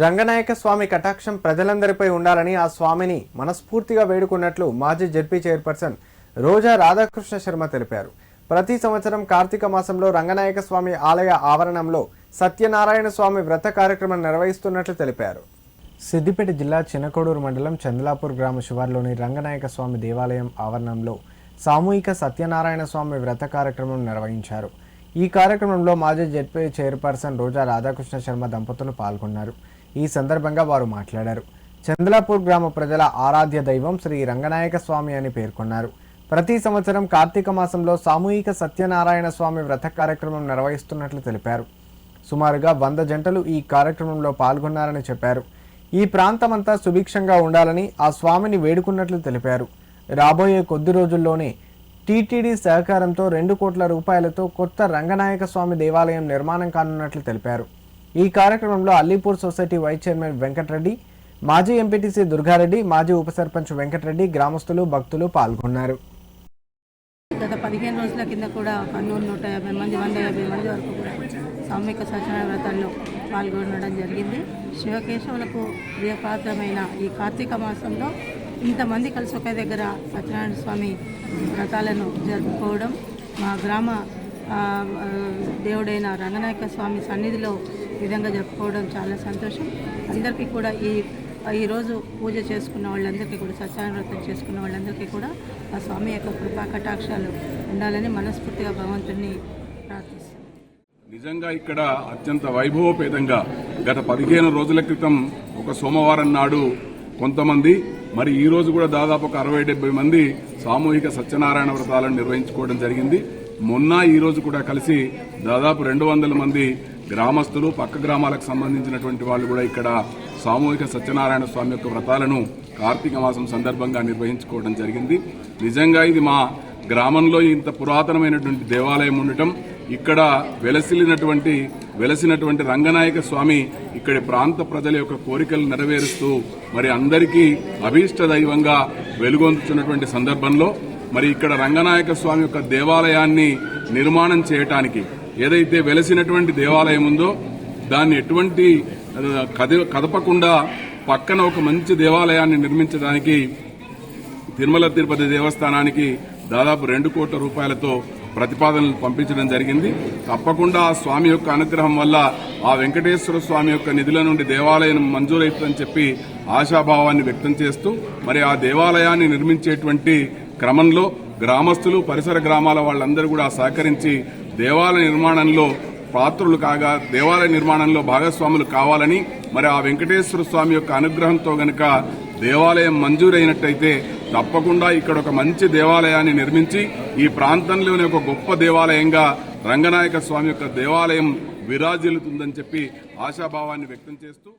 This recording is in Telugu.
రంగనాయక స్వామి కటాక్షం ప్రజలందరిపై ఉండాలని ఆ స్వామిని మనస్ఫూర్తిగా వేడుకున్నట్లు మాజీ జెడ్పీ చైర్పర్సన్ రోజా రాధాకృష్ణ శర్మ తెలిపారు. ప్రతి సంవత్సరం కార్తీక మాసంలో రంగనాయక స్వామి ఆలయ ఆవరణంలో సత్యనారాయణ స్వామి వ్రత కార్యక్రమం నిర్వహిస్తున్నట్లు తెలిపారు. సిద్దిపేట జిల్లా చిన్నకోడూరు మండలం చందలాపూర్ గ్రామ శివార్లోని రంగనాయక స్వామి దేవాలయం ఆవరణంలో సామూహిక సత్యనారాయణ స్వామి వ్రత కార్యక్రమం నిర్వహించారు. ఈ కార్యక్రమంలో మాజీ జెడ్పీ చైర్పర్సన్ రోజా రాధాకృష్ణ శర్మ దంపతులు పాల్గొన్నారు. ఈ సందర్భంగా వారు మాట్లాడారు. చందలాపూర్ గ్రామ ప్రజల ఆరాధ్య దైవం శ్రీ రంగనాయక స్వామి అని పేర్కొన్నారు. ప్రతి సంవత్సరం కార్తీక మాసంలో సామూహిక సత్యనారాయణ స్వామి వ్రత కార్యక్రమం నిర్వహిస్తున్నట్లు తెలిపారు. సుమారుగా వంద జంటలు ఈ కార్యక్రమంలో పాల్గొన్నారని చెప్పారు. ఈ ప్రాంతమంతా సుభిక్షంగా ఉండాలని ఆ స్వామిని వేడుకున్నట్లు తెలిపారు. రాబోయే కొద్ది రోజుల్లోనే టీటీడీ సహకారంతో రెండు కోట్ల రూపాయలతో కొత్త రంగనాయక స్వామి దేవాలయం నిర్మాణం కానున్నట్లు తెలిపారు. ఈ కార్యక్రమంలో Allipur society vice chairman Venkata Reddy మాజీ ఎంపీటీసీ దుర్గారెడ్డి మాజీ ఉప సర్పంచ్ వెంకటరెడ్డి గ్రామస్తులు భక్తులు పాల్గొన్నారు. గత పదిహేను రోజుల కింద కూడా కన్నూరు నూట యాభై మంది వంద యాభై మంది వరకు కూడా సామూహిక సత్యనారాయణ వ్రతాల్లో పాల్గొనడం జరిగింది. శివకేశవులకు ప్రియపాత్రమైన ఈ కార్తీక మాసంలో ఇంతమంది కలిసి ఒక దగ్గర సత్యనారాయణ స్వామి వ్రతాలను జరుపుకోవడం మా గ్రామ దేవుడైన రంగనాయక స్వామి సన్నిధిలో విధంగా జరుపుకోవడం చాలా సంతోషం. అందరికీ కూడా ఈ ఈరోజు పూజ చేసుకున్న వాళ్ళందరికీ కూడా సత్యనారాయణ వ్రతం చేసుకున్న వాళ్ళందరికీ కూడా ఆ స్వామి యొక్క కృపా కటాక్షాలు ఉండాలని మనస్ఫూర్తిగా భగవంతుని ప్రార్థిస్తాం నిజంగా ఇక్కడ అత్యంత వైభవపేతంగా గత పదిహేను రోజుల క్రితం ఒక సోమవారం నాడు కొంతమంది మరి ఈ రోజు కూడా దాదాపు ఒక అరవై డెబ్బై మంది సామూహిక సత్యనారాయణ వ్రతాలను నిర్వహించుకోవడం జరిగింది. మొన్న ఈ రోజు కూడా కలిసి దాదాపు రెండు వందల మంది గ్రామస్తులు పక్క గ్రామాలకు సంబంధించినటువంటి వాళ్ళు కూడా ఇక్కడ సామూహిక సత్యనారాయణ స్వామి యొక్క వ్రతాలను కార్తీక మాసం సందర్భంగా నిర్వహించుకోవడం జరిగింది. నిజంగా ఇది మా గ్రామంలో ఇంత పురాతనమైనటువంటి దేవాలయం ఉండటం ఇక్కడ వెలసిలినటువంటి వెలసినటువంటి రంగనాయక స్వామి ఇక్కడి ప్రాంత ప్రజల యొక్క కోరికలు నెరవేరుస్తూ మరి అందరికీ అభీష్ట దైవంగా వెలుగొందుతున్నటువంటి సందర్భంలో మరి ఇక్కడ రంగనాయక స్వామి యొక్క దేవాలయాన్ని నిర్మాణం చేయటానికి ఏదైతే వెలసినటువంటి దేవాలయం ఉందో దాన్ని ఎటువంటి కదపకుండా పక్కన ఒక మంచి దేవాలయాన్ని నిర్మించడానికి తిరుమల తిరుపతి దేవస్థానానికి దాదాపు రెండు కోట్ల రూపాయలతో ప్రతిపాదనలు పంపించడం జరిగింది. తప్పకుండా ఆ స్వామి యొక్క అనుగ్రహం వల్ల ఆ వెంకటేశ్వర స్వామి యొక్క నిధుల నుండి దేవాలయం మంజూరైతుందని చెప్పి ఆశాభావాన్ని వ్యక్తం చేస్తూ మరి ఆ దేవాలయాన్ని నిర్మించేటువంటి క్రమంలో గ్రామస్తులు పరిసర గ్రామాల వాళ్ళందరూ కూడా సహకరించి దేవాలయ నిర్మాణంలో పాత్రులు కాగా దేవాలయ నిర్మాణంలో భాగస్వాములు కావాలని మరి ఆ వెంకటేశ్వర స్వామి యొక్క అనుగ్రహంతో గనక దేవాలయం మంజూరైనట్టయితే తప్పకుండా ఇక్కడ ఒక మంచి దేవాలయాన్ని నిర్మించి ఈ ప్రాంతంలోని ఒక గొప్ప దేవాలయంగా రంగనాయక స్వామి యొక్క దేవాలయం విరాజిల్లుతుందని చెప్పి ఆశాభావాన్ని వ్యక్తం చేస్తూ